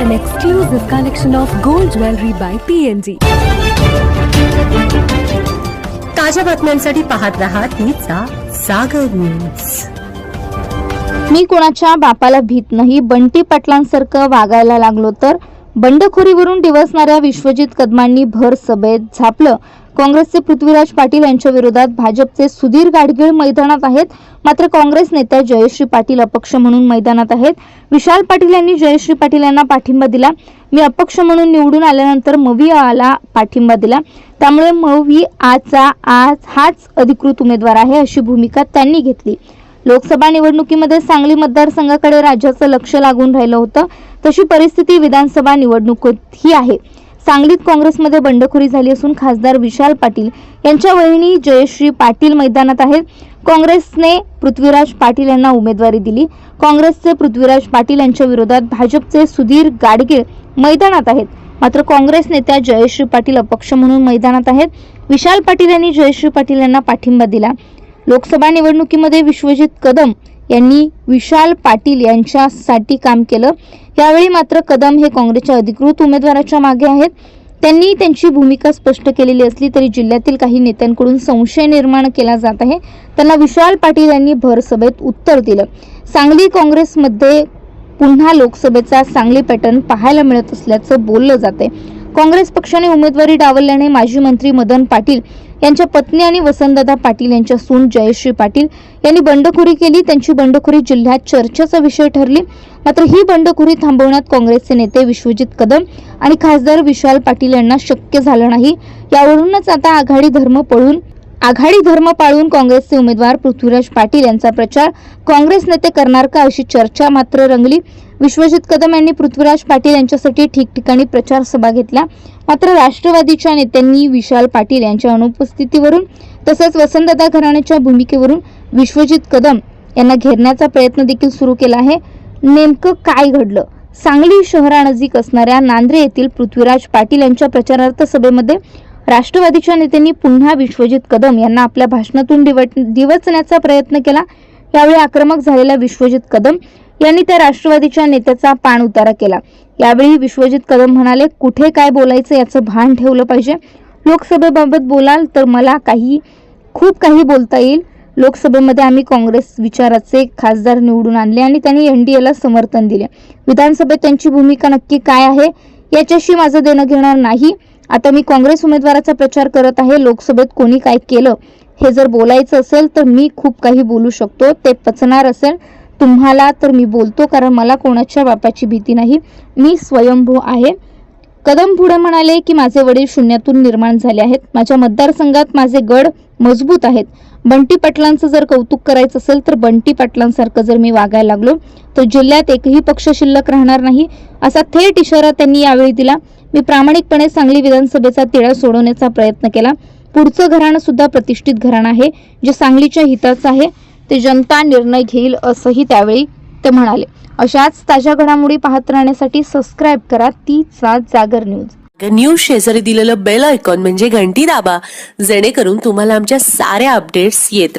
an exclusive collection of gold jewelry by PNG. ताज्या बातम्यांसाठी पाहत रहा तिचा सागर न्यूज मी कोणाच्या बापाला भीत नाही बंटी पाटलांसारखं वागायला लागलो तर बंडखोरीवरून डिवसणाऱ्या विश्वजित कदमांनी भर सभेत झापलं काँग्रेसचे पृथ्वीराज पाटील यांच्या विरोधात भाजपचे सुधीर गाडगीळ मैदानात आहेत. मात्र काँग्रेस नेत्या जयश्री पाटील अपक्ष म्हणून मैदानात आहेत. विशाल पाटील यांनी जयश्री पाटील यांना पाठिंबा दिला. मी अपक्ष म्हणून निवडून आल्यानंतर मवी आला पाठिंबा दिला. त्यामुळे मवी आचा आज हाच अधिकृत उमेदवार आहे अशी भूमिका त्यांनी घेतली. लोकसभा निवडणुकीमध्ये सांगली मतदारसंघाकडे राज्याचं लक्ष लागून राहिलं होतं. तशी परिस्थिती विधानसभा निवडणुकीतही आहे. सांगलीत काँग्रेसमध्ये बंडखोरी झाली असून खासदार विशाल पाटील यांच्या वहिनी जयश्री पाटील मैदानात आहेत. काँग्रेसने पृथ्वीराज पाटील यांना उमेदवारी दिली. काँग्रेसचे पृथ्वीराज पाटील यांच्या विरोधात भाजपचे सुधीर गाडगीळ मैदानात आहेत. मात्र काँग्रेस नेत्या जयश्री पाटील अपक्ष म्हणून मैदानात आहेत. विशाल पाटील यांनी जयश्री पाटील यांना पाठिंबा दिला. लोकसभा निवडणुकीमध्ये विश्वजित कदम यांनी विशाल पाटील यांच्यासाठी काम केलं. यावेळी मात्र कदम हे काँग्रेसच्या अधिकृत उमेदवाराच्या मागे आहेत. त्यांनी त्यांची भूमिका स्पष्ट केलेली असली तरी जिल्ह्यातील काही नेत्यांकडून संशय निर्माण केला जात आहे. त्यांना विशाल पाटील यांनी भरसभेत उत्तर दिलं. सांगली काँग्रेसमध्ये पुन्हा लोकसभेचा सांगली पॅटर्न पाहायला मिळत असल्याचं बोललं जाते काँग्रेस पक्षाने उमेदवारी डावलल्याने माजी मंत्री मदन पाटील यांच्या पत्नी आणि वसंतदादा पाटील यांच्या सून जयश्री पाटील यांनी बंडखोरी केली. त्यांची बंडखोरी जिल्ह्यात चर्चेचा विषय ठरली. मात्र ही बंडखोरी थांबवण्यात काँग्रेसचे नेते विश्वजित कदम आणि खासदार विशाल पाटील यांना शक्य झालं नाही. यावरूनच आता आघाडी धर्म पळून आघाडी धर्म पाळून काँग्रेसचे उमेदवार पृथ्वीराज पाटील यांचा प्रचार काँग्रेस नेते करणार का अशी चर्चा मात्र रंगली. विश्वजित कदम यांनी पृथ्वीराज पाटील यांच्यासाठी ठिकठिकाणी प्रचार सभा घेतल्या. मात्र राष्ट्रवादीच्या नेत्यांनी विशाल पाटील यांच्या अनुपस्थितीवरून तसंच वसंतदादा घराण्याच्या भूमिकेवरून विश्वजित कदम यांना घेरण्याचा प्रयत्न देखील सुरू केला आहे. नेमकं काय घडलं? सांगली शहरानजीक असणाऱ्या नांद्रे येथील पृथ्वीराज पाटील यांच्या प्रचारार्थ सभेमध्ये राष्ट्रवादीच्या नेत्यांनी पुन्हा विश्वजित कदम यांना आपल्या भाषणातून डिवट दिवचण्याचा प्रयत्न केला. यावेळी आक्रमक झालेल्या विश्वजित कदम यांनी त्या राष्ट्रवादीच्या नेत्याचा पाण उतारा केला. यावेळी विश्वजित कदम म्हणाले कुठे काय बोलायचं याचं भान ठेवलं पाहिजे. लोकसभेबाबत बोलाल तर मला काही खूप काही बोलता येईल. लोकसभेमध्ये आम्ही काँग्रेस विचाराचे खासदार निवडून आणले आणि त्यांनी एनडीएला समर्थन दिले. विधानसभेत त्यांची भूमिका नक्की काय आहे याच्याशी माझं देणं घेणार नाही. आता मी काँग्रेस उमेदवाराचा प्रचार करत आहे. लोकसभेत कोणी काय केलं हे जर बोलायचं असेल तर मी खूप काही बोलू शकतो. ते पचणार असेल. तुम्हाला तर मी बोलतो कारण मला कोणाच्या बापाची भीती नाही. मी स्वयंभू आहे. कदम पुढे म्हणाले की माझे वडील शून्यातून निर्माण झाले आहेत. माझ्या मतदारसंघात माझे गड मजबूत आहेत. बंटी पाटलांचं जर कौतुक करायचं असेल तर बंटी पाटलांसारखं जर मी वागायला लागलो तर जिल्ह्यात एकही पक्ष शिल्लक राहणार नाही. असा थेट इशारा त्यांनी यावेळी दिला. मी प्रामाणिकपणे सांगली विधानसभेचा तिढा सोडवण्याचा प्रयत्न केला. पुढचं घराणं सुद्धा प्रतिष्ठित घराणं आहे. जे सांगलीच्या हिताचं आहे ते जनता निर्णय घेईल असंही त्यावेळी ते म्हणाले. अशाच ताज्या घडामोडी पाहत राहण्यासाठी सबस्क्राईब करा. तीचा जागर न्यूज. न्यूज शेजारी दिलेलं बेल आयकॉन म्हणजे घंटी दाबा. जेणेकरून तुम्हाला आमच्या साऱ्या अपडेट्स येत